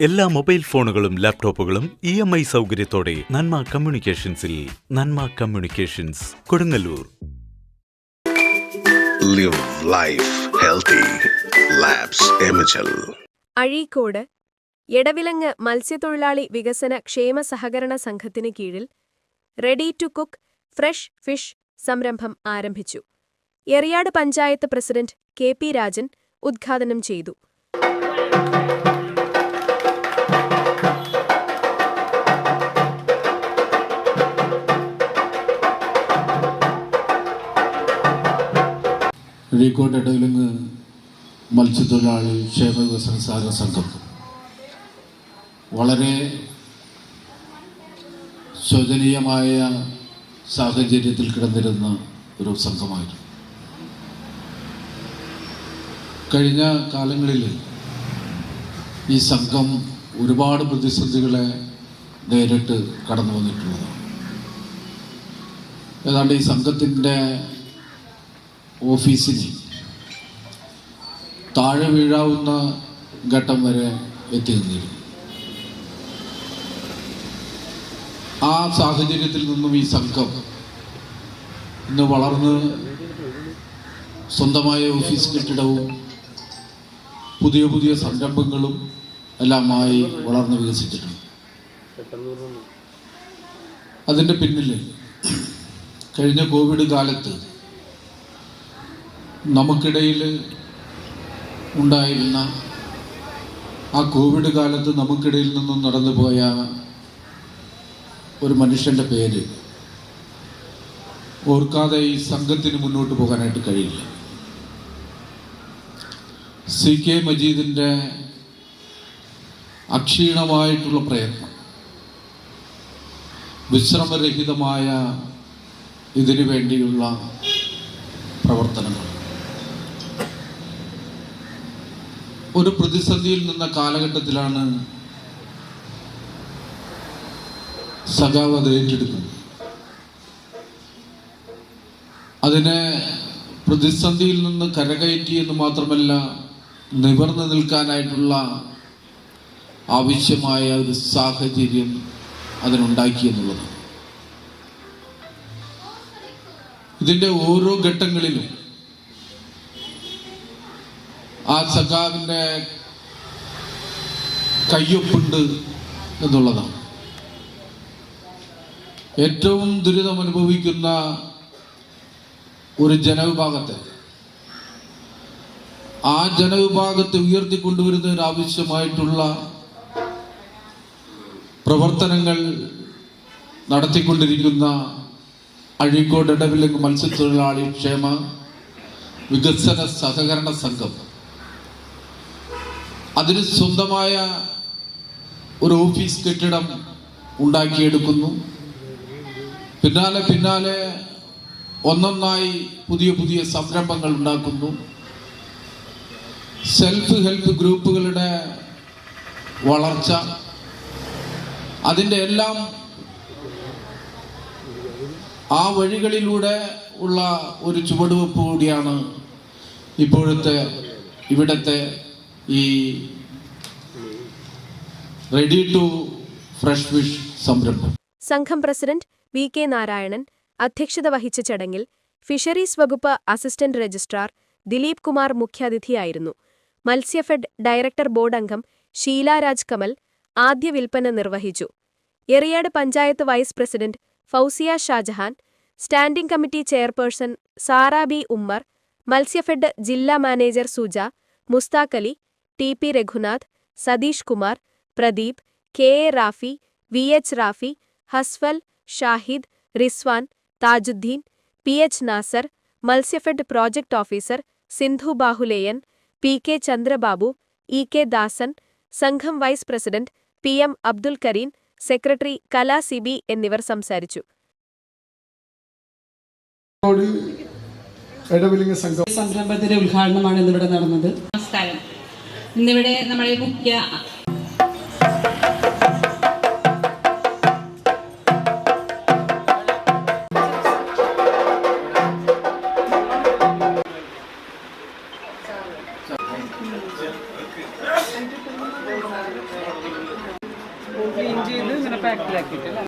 എല്ലാ മൊബൈൽ ഫോണുകളും ലാപ്ടോപ്പുകളും ഇ എം ഐ സൗകര്യത്തോടെ Nanma കമ്മ്യൂണിക്കേഷൻസിൽ Nanma communications Kodungallur Live life healthy. Labs Imagel. Azhikode Edavilangu മത്സ്യത്തൊഴിലാളി വികസന ക്ഷേമ സഹകരണ സംഘത്തിന് കീഴിൽ ready to cook fresh fish സംരംഭം ആരംഭിച്ചു Eriyad panchayat president K P Rajan ഉദ്ഘാടനം ചെയ്തു അഴീക്കോട് നിന്ന് മത്സ്യത്തൊഴിലാളി ക്ഷേമ വികസന സഹകരണ സംഘം. വളരെ ശോചനീയമായ സാഹചര്യത്തിൽ കിടന്നിരുന്ന ഒരു സംഘമായിരുന്നു. കഴിഞ്ഞ കാലങ്ങളിൽ ഈ സംഘം ഒരുപാട് പ്രതിസന്ധികളെ നേരിട്ട് കടന്നു വന്നിട്ടുള്ളതാണ് ഏതാണ്ട് ഈ സംഘത്തിന്റെ ഓഫീസിന് താഴെ വീഴാവുന്ന ഘട്ടം വരെ എത്തി നിന്നിരുന്നു ആ സാഹചര്യത്തിൽ നിന്നും ഈ സംഘം ഇന്ന് വളർന്ന് സ്വന്തമായ ഓഫീസ് കെട്ടിടവും പുതിയ പുതിയ സംരംഭങ്ങളും എല്ലാമായി വളർന്ന് വികസിച്ചിട്ടുണ്ട്. അതിന്റെ പിന്നിൽ കഴിഞ്ഞ കോവിഡ് കാലത്ത് നമുക്കിടയിൽ ഉണ്ടായിരുന്ന ആ കോവിഡ് കാലത്ത് നമുക്കിടയിൽ നിന്നും നടന്നുപോയ ഒരു മനുഷ്യന്റെ പേര് ഓർക്കാതെ ഈ സംഘത്തിന് മുന്നോട്ട് പോകാനായിട്ട് കഴിയില്ല. സി കെ മജീദിന്റെ അക്ഷീണമായിട്ടുള്ള പ്രയത്നം വിശ്രമരഹിതമായ ഇതിനു വേണ്ടിയുള്ള പ്രവർത്തനങ്ങൾ. ഒരു പ്രതിസന്ധിയിൽ നിന്ന കാലഘട്ടത്തിലാണ് സഖാവ് അത് ഏറ്റെടുക്കുന്നത് അതിനെ പ്രതിസന്ധിയിൽ നിന്ന് കരകയറ്റി എന്ന് മാത്രമല്ല നിവർന്നു നിൽക്കാനായിട്ടുള്ള ആവശ്യമായ ഒരു സാഹചര്യം അതിനുണ്ടാക്കി എന്നുള്ളത്. ഇതിന്റെ ഓരോ ഘട്ടങ്ങളിലും ആ സഖാവിന്റെ കയ്യൊപ്പുണ്ട് എന്നുള്ളതാണ്. ഏറ്റവും ദുരിതം അനുഭവിക്കുന്ന ഒരു ജനവിഭാഗത്തെ ആ ജനവിഭാഗത്തെ ഉയർത്തിക്കൊണ്ടുവരുന്നതിന് ആവശ്യമായിട്ടുള്ള പ്രവർത്തനങ്ങൾ നടത്തിക്കൊണ്ടിരിക്കുന്ന അഴീക്കോട് ഇടവിലങ്ങ് മത്സ്യത്തൊഴിലാളി ക്ഷേമ വികസന സഹകരണ സംഘം അതിന് സ്വന്തമായ ഒരു ഓഫീസ് കെട്ടിടം ഉണ്ടാക്കിയെടുക്കുന്നു. പിന്നാലെ പിന്നാലെ ഒന്നൊന്നായി പുതിയ പുതിയ സംരംഭങ്ങൾ ഉണ്ടാക്കുന്നു. സെൽഫ് ഹെൽപ്പ് ഗ്രൂപ്പുകളുടെ വളർച്ച അതിന്റെ എല്ലാം ആ വഴികളിലൂടെ ഉള്ള ഒരു ചുവടുവെപ്പ് കൂടിയാണ് ഇപ്പോഴത്തെ ഇവിടത്തെ ഈ റെഡി ടു ഫ്രഷ് ഫിഷ് സംരംഭം സംഘം പ്രസിഡന്റ് വി കെ നാരായണൻ അധ്യക്ഷത വഹിച്ച ചടങ്ങിൽ ഫിഷറീസ് വകുപ്പ് അസിസ്റ്റന്റ് രജിസ്ട്രാർ ദിലീപ് കുമാർ മുഖ്യാതിഥിയായിരുന്നു. മത്സ്യഫെഡ് ഡയറക്ടർ ബോർഡ് അംഗം ഷീലാരാജ് കമൽ ആദ്യ വിൽപ്പന നിർവഹിച്ചു. Eriyad panchayat vice president Fousiya Shajahan standing committee chairperson Sara B Ummer Matsyafed ജില്ലാ manager Suja Musthaq Ali T P Raghunath Satheesh Kumar Pradeep K A Rafi V H Rafi Hasfal Shahid Rizwan Thajudheen P H Nasar Matsyafed project officer Sindhu Bahuleyan P K Chandrababu E K Dasan സംഘം vice president P M Abdul Kareem secretary Kala Sibi എന്നിവർ സംസാരിച്ചു. സംരംഭത്തിന്റെ ഉദ്ഘാടനമാണ് ഇന്നിവിടെ നടന്നത്. നമസ്കാരം. ഇന്നിവിടെ നമ്മുടെ മുഖ്യ clean ചെയ്ത് ഇങ്ങനെ പാക്കിലാക്കിയിട്ടില്ല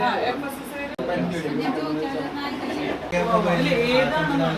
ആ എം എസ് ഏതാണ്